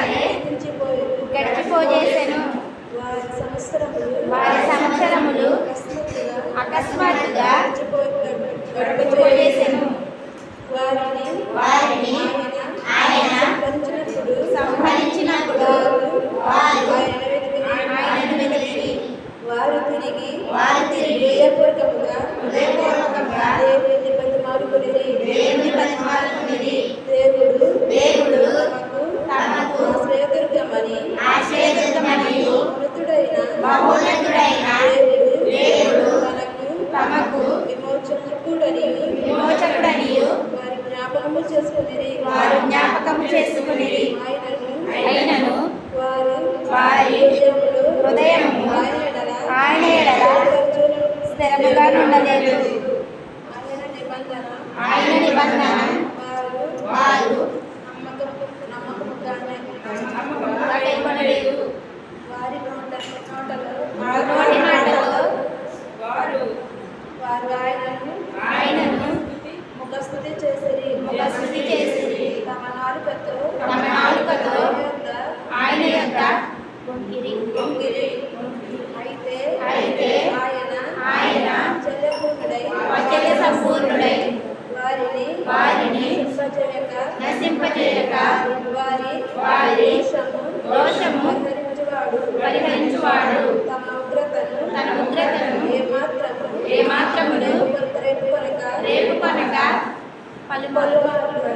తెలియకుండానే గడిచిపోజేసెను. వారి సంవత్సరములు అకస్మాత్తుగా అకస్మాత్తుగా గడిచిపోజేసెను. వారిని వారిని ఆయన సంహరించినప్పుడు సంహరించినప్పుడు వారు ఆయన వెతికిరి. ఆయనను వెతికిరి వారు తిరిగి వారు తిరిగి హృదయపూర్వకముగా హృదయపూర్వకముగా దేవుని బతిమాలుకొనిరి. దేవుని బతిమాలుకొనిరి. దేవుడు దేవుడు తమకు తమకు ఆశ్రయదుర్గమని ఆశ్రయదుర్గమనియు మృతుడైన మహోన్నతుడైన దేవుడు తమకు విమోచకుడని విమోచకుడనియు వారి జ్ఞాపకము చేసుకుని వారు జ్ఞాపకము చేసుకునిరి. ఆయనను వారి వారి హృదయము ఆయన ఎడల ఆయన ఎడల స్థిరముగా ఉండలేదు ఆయన నిబంధన వారు వారు నమ్మకము నమ్మకముగానే ఆయనను ఆయనను ముఖస్థుతి చేసిరి. ముఖస్తుతి చేసిరి. తమ నాలుకతో తమ ఆయన యొక్క. అయితే అయితే ఆయన ఆయన చెల్లెపూర్ణుడై సంపూర్ణుడై వారిని నశింపజేయక వారి వారి దోషము దోషము పరిహరించువాడు. పరిహరించువాడు. పలుమారు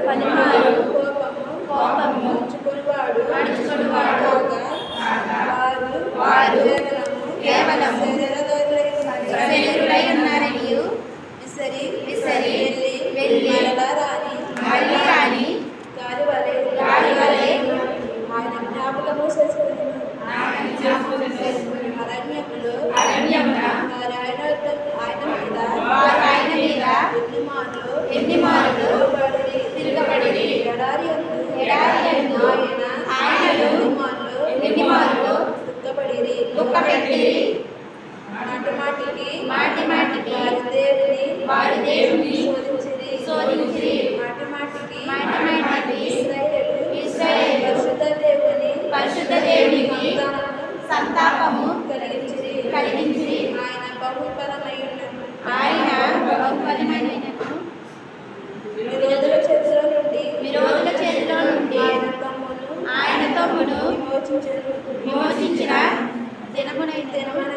పలుమారు కోపము కాగా వారు వారు కేవలము కేవలము శరీరధరులై ఉన్నారు. శరీరులై ఉన్నారనియు విసరి విసరి వెళ్ళి వెళ్ళి మరలా రాని మళ్ళీ రాని ఆయన జ్ఞాపకము చేసుకుని అరణ్యములో అరణ్యమున వారి ఆయన ఆయన మీద వారు ఆయన మీద ఎన్ని మార్లు ఎన్ని మార్లు. తిరగబడిరి. ఎడారి ఆయన ఆయనను ఎన్ని మార్లు మార్లు దుఃఖపడిరి. దుఃఖపెట్టిరి మాటి మాటికి మాటి మాటికి వారి దేవుని వారి దేవుని శోధించిరి. శోధించిరి. మాటి మాటికి మాటి మాటికి ఇశ్రాయేలు ఇశ్రాయేలు పరిశుద్ధ దేవుని పరిశుద్ధ దేవునికి సంతానము సంతాపము కలిగించిరి కలిగించిరి దినమునైన దినమునైన వారు